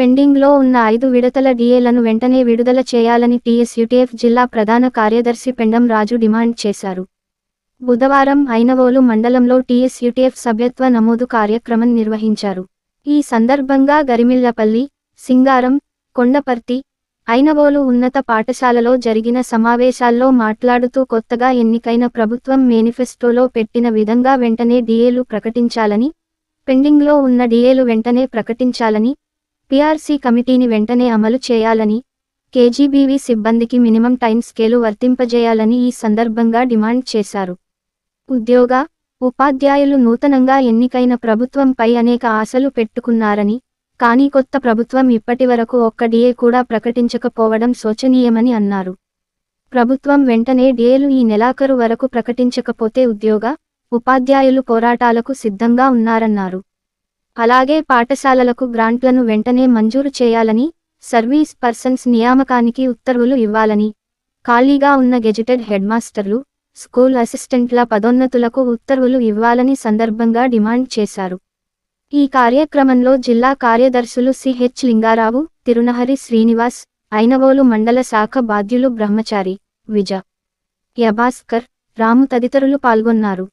పెండింగ్లో ఉన్న ఐదు విడతల డిఏలను వెంటనే విడుదల చేయాలని టీఎస్యుటిఎఫ్ జిల్లా ప్రధాన కార్యదర్శి పెండం రాజు డిమాండ్ చేశారు. బుధవారం ఐనవోలు మండలంలో టీఎస్యుటిఎఫ్ సభ్యత్వ నమోదు కార్యక్రమం నిర్వహించారు. ఈ సందర్భంగా గరిమిళ్ళపల్లి సింగారం కొండపర్తి ఐనవోలు ఉన్నత పాఠశాలలో జరిగిన సమావేశాల్లో మాట్లాడుతూ కొత్తగా ఎన్నికైన ప్రభుత్వం మేనిఫెస్టోలో పెట్టిన విధంగా వెంటనే డిఏలు ప్రకటించాలని పెండింగ్లో ఉన్న డిఏలు వెంటనే ప్రకటించాలని పీఆర్సీ కమిటీని వెంటనే అమలు చేయాలని కేజీబీవీ సిబ్బందికి మినిమం టైం స్కేలు వర్తింపజేయాలని ఈ సందర్భంగా డిమాండ్ చేశారు. ఉద్యోగ ఉపాధ్యాయులు నూతనంగా ఎన్నికైన ప్రభుత్వంపై అనేక ఆశలు పెట్టుకున్నారని కానీ కొత్త ప్రభుత్వం ఇప్పటివరకు ఒక్క డిఏ కూడా ప్రకటించకపోవడం శోచనీయమని అన్నారు. ప్రభుత్వం వెంటనే డిఏలు ఈ నెలాఖరు వరకు ప్రకటించకపోతే ఉద్యోగ ఉపాధ్యాయులు పోరాటాలకు సిద్ధంగా ఉన్నారన్నారు. అలాగే పాఠశాలలకు గ్రాంట్లను వెంటనే మంజూరు చేయాలని సర్వీస్ పర్సన్స్ నియామకానికి ఉత్తర్వులు ఇవ్వాలని ఖాళీగా ఉన్న గెజిటెడ్ హెడ్మాస్టర్లు స్కూల్ అసిస్టెంట్ల పదోన్నతులకు ఉత్తర్వులు ఇవ్వాలని సందర్భంగా డిమాండ్ చేశారు. ఈ కార్యక్రమంలో జిల్లా కార్యదర్శులు సిహెచ్ లింగారావు తిరునహరి శ్రీనివాస్ ఐనవోలు మండల శాఖ బాధ్యులు బ్రహ్మచారి విజ. యభాస్కర్ రాము తదితరులు పాల్గొన్నారు.